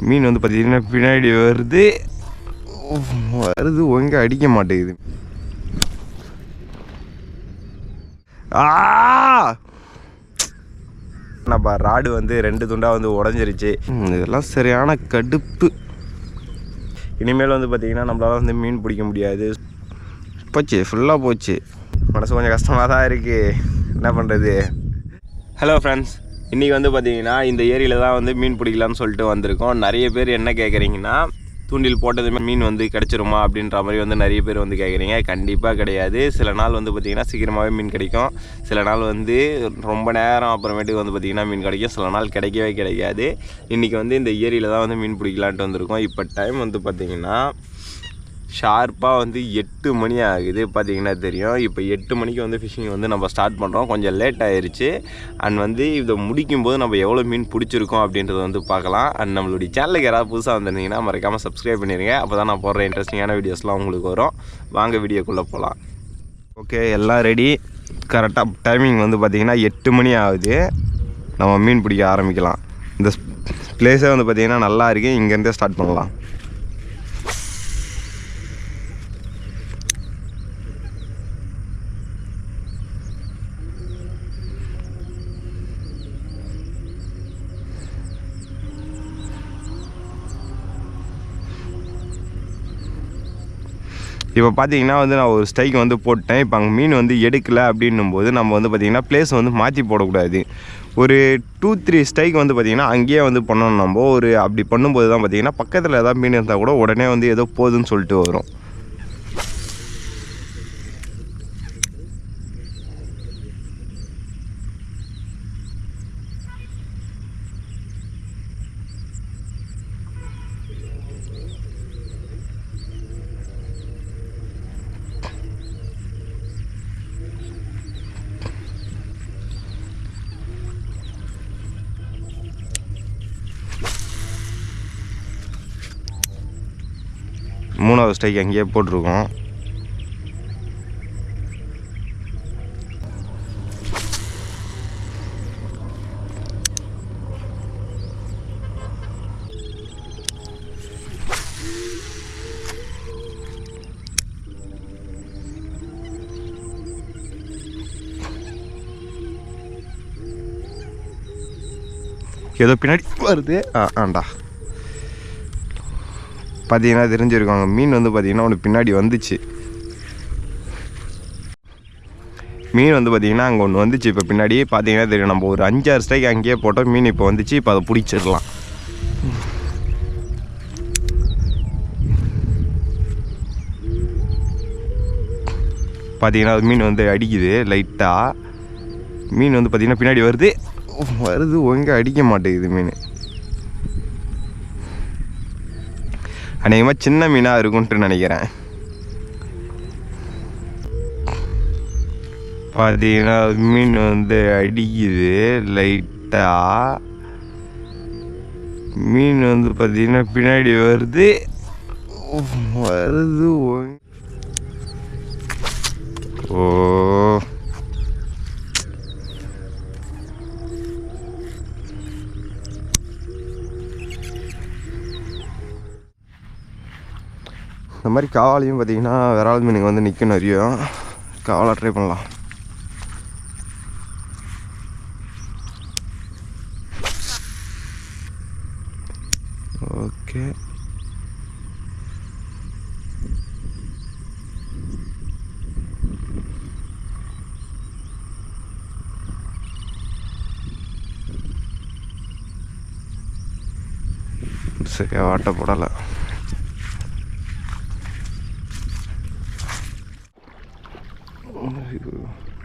மீன் வந்து பார்த்தீங்கன்னா பின்னாடி வருது. வருது ஒங்க அடிக்க மாட்டேங்குது. ஆ! நம்ம ராடு வந்து ரெண்டு துண்டாக வந்து உடஞ்சிருச்சு. இதெல்லாம் சரியான கடுப்பு. இனிமேல் வந்து பார்த்திங்கன்னா நம்மளால வந்து மீன் பிடிக்க முடியாது. போச்சு ஃபுல்லாக போச்சு. மனசு கொஞ்சம் கஷ்டமாக தான் இருக்குது என்ன பண்ணுறது ஹலோ ஃப்ரெண்ட்ஸ் இன்றைக்கி வந்து பார்த்திங்கன்னா இந்த ஏரியில் தான் வந்து மீன் பிடிக்கலான்னு சொல்லிட்டு வந்திருக்கோம். நிறைய பேர் என்ன கேட்குறீங்கன்னா தூண்டில் போட்டதுமே மீன் வந்து கிடச்சிருமா அப்படின்ற மாதிரி வந்து நிறைய பேர் வந்து கேட்குறீங்க கண்டிப்பாக கிடையாது. சில நாள் வந்து பார்த்திங்கன்னா சீக்கிரமாகவே மீன் கிடைக்கும். சில நாள் வந்து ரொம்ப நேரம் அப்புறமேட்டுக்கு வந்து பார்த்திங்கன்னா மீன் கிடைக்கும். சில நாள் கிடைக்கவே கிடைக்காது. இன்றைக்கி வந்து இந்த ஏரியில் தான் வந்து மீன் பிடிக்கலான்ட்டு வந்திருக்கோம். இப்போ டைம் வந்து பார்த்திங்கன்னா ஷார்ப்பாக வந்து எட்டு மணி ஆகுது. பார்த்தீங்கன்னா தெரியும். இப்போ எட்டு மணிக்கு வந்து ஃபிஷிங் வந்து நம்ம ஸ்டார்ட் பண்ணுறோம் கொஞ்சம் லேட் ஆயிடுச்சு அண்ட் வந்து இதை முடிக்கும்போது நம்ம எவ்வளோ மீன் பிடிச்சிருக்கோம் அப்படின்றத வந்து பார்க்கலாம். அண்ட் நம்மளுடைய சேனலுக்கு யாராவது புதுசாக வந்திருந்தீங்கன்னா மறக்காமல் சப்ஸ்கிரைப் பண்ணிடுங்க அப்போ தான் நான் போடுற இன்ட்ரெஸ்டிங்கான வீடியோஸ்லாம் உங்களுக்கு வரும். வாங்க வீடியோக்குள்ளே போகலாம் ஓகே எல்லாம் ரெடி கரெக்டாக டைமிங் வந்து பார்த்திங்கன்னா எட்டு மணி ஆகுது. நம்ம மீன் பிடிக்க ஆரம்பிக்கலாம். இந்த பிளேஸே வந்து பார்த்திங்கன்னா நல்லா இருக்குது இங்கேருந்தே ஸ்டார்ட் பண்ணலாம். இப்போ பார்த்தீங்கன்னா வந்து நான் ஒரு ஸ்ட்ரைக் வந்து போட்டேன் இப்போ அங்கே மீன் வந்து எடுக்கலை அப்படின்னும் போது நம்ம வந்து பார்த்திங்கன்னா பிளேஸ் வந்து மாற்றி போடக்கூடாது. ஒரு டூ த்ரீ ஸ்ட்ரைக் வந்து பார்த்திங்கன்னா அங்கேயே வந்து பண்ணணும் நம்ம. ஒரு அப்படி பண்ணும்போது தான் பார்த்திங்கன்னா பக்கத்தில் ஏதாவது மீன் இருந்தால் கூட உடனே வந்து ஏதோ போதுன்னு சொல்லிட்டு வரும். மூணாவது ஸ்ட்ரைக் அங்கேயே போட்டிருக்கோம். ஏதோ பின்னாடி வருது. ஆ ஆண்டா. பார்த்தீங்கன்னா தெரிஞ்சிருக்காங்க மீன் வந்து பார்த்தீங்கன்னா ஒன்று பின்னாடி வந்துச்சு. மீன் வந்து பார்த்தீங்கன்னா அங்கே ஒன்று வந்துச்சு. இப்போ பின்னாடி பார்த்தீங்கன்னா தெரியும். நம்ம ஒரு அஞ்சாறு ஸ்ட்ரைக் அங்கேயே போட்டோம். மீன் இப்போ வந்துச்சு. இப்போ அதை பிடிச்சிடலாம். பார்த்தீங்கன்னா அது மீன் வந்து அடிக்குது. லைட்டாக மீன் வந்து பார்த்திங்கன்னா பின்னாடி வருது. வருது. ஒழுங்கா அடிக்க மாட்டேங்குது மீன். அநேகமாக சின்ன மீனாக இருக்கும்ன்ட்டு நினைக்கிறேன். பார்த்தீங்கன்னா மீன் வந்து அடிக்குது லைட்டாக மீன் வந்து பார்த்தீங்கன்னா பின்னாடி வருது. வருது ஓ. இந்த மாதிரி காவாலையும் பார்த்தீங்கன்னா விரால் மீனுங்க வந்து நிற்கும் நிறைய. காவலாக ட்ரை பண்ணலாம். ஓகே. சரியா வாட்ட போடலை. view.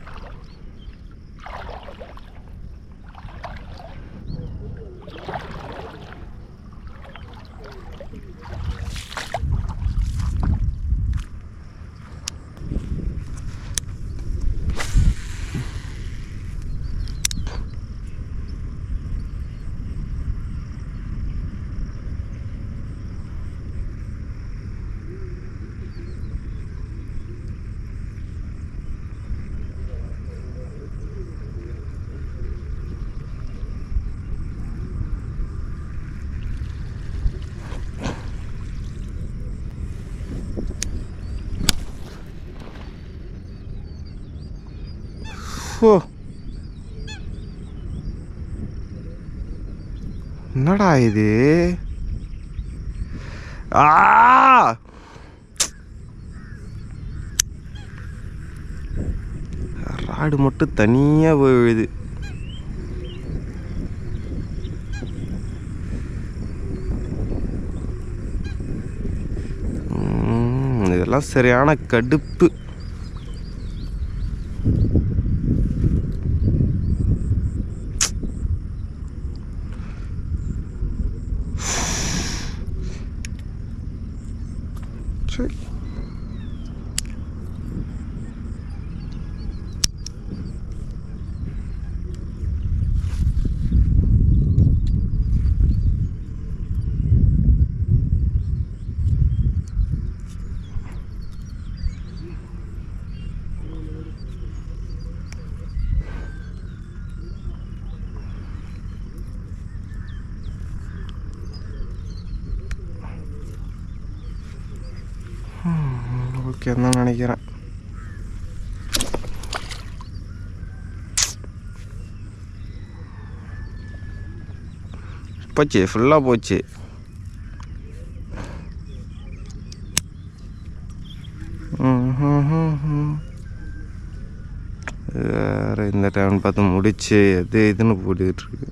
ஃபோ என்னடா இது? ஆ! ராடு மட்டும் தனியாக போய் விழுது இதெல்லாம் சரியான கடுப்பு சரி ஓகே தான் நினைக்கிறேன். போச்சு ஃபுல்லாக போச்சு. வேறு இந்த டைம் பார்த்து முடிச்சு அது இதுன்னு போட்டுக்கிட்டு இருக்கு.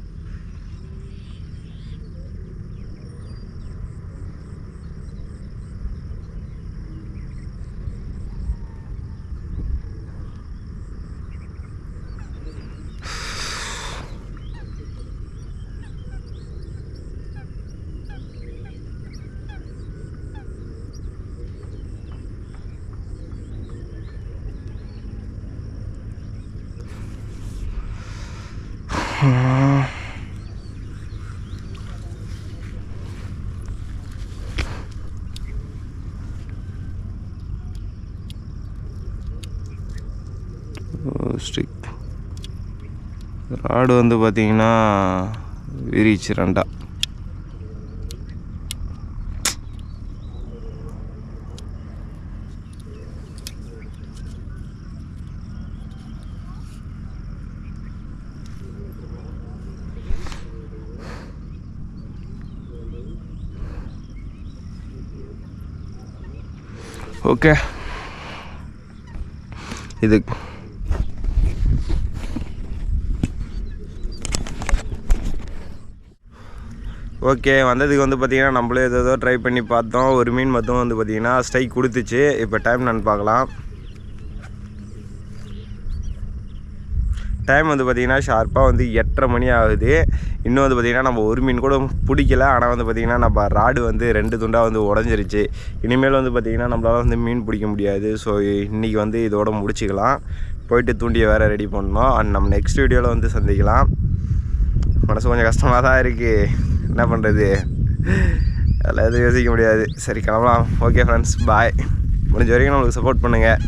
ஸ்ட்ரிக் ராடு வந்து பார்த்திங்கன்னா விரிச்சு ரெண்டா. ஓகே இது ஓகே வந்ததுக்கு வந்து பார்த்திங்கன்னா நம்மளே ஏதோ ஏதோ ட்ரை பண்ணி பார்த்தோம். ஒரு மீன் மட்டும் வந்து பார்த்தீங்கன்னா ஸ்ட்ரைக் கொடுத்துச்சு. இப்போ டைம் நான் பார்க்கலாம். டைம் வந்து பார்த்திங்கன்னா ஷார்ப்பாக வந்து எட்டரை மணி ஆகுது. இன்னும் வந்து பார்த்திங்கன்னா நம்ம ஒரு மீன் கூட பிடிக்கல. ஆனால் வந்து பார்த்திங்கன்னா நம்ம ராடு வந்து ரெண்டு துண்டாக வந்து உடஞ்சிருச்சு. இனிமேல் வந்து பார்த்திங்கன்னா நம்மளால் வந்து மீன் பிடிக்க முடியாது. ஸோ இன்றைக்கி வந்து இதோட முடிச்சுக்கலாம். போயிட்டு தூண்டியை வேறு ரெடி பண்ணோம் அண்ட் நம்ம நெக்ஸ்ட் வீடியோவில் வந்து சந்திக்கலாம். மனசு கொஞ்சம் கஷ்டமாக தான் இருக்குது என்ன பண்ணுறது அதில் எதுவும் யோசிக்க முடியாது. சரி கிளம்பலாம். ஓகே ஃப்ரெண்ட்ஸ் பாய் முடிஞ்ச வரைக்கும் நம்மளுக்கு சப்போர்ட் பண்ணுங்கள்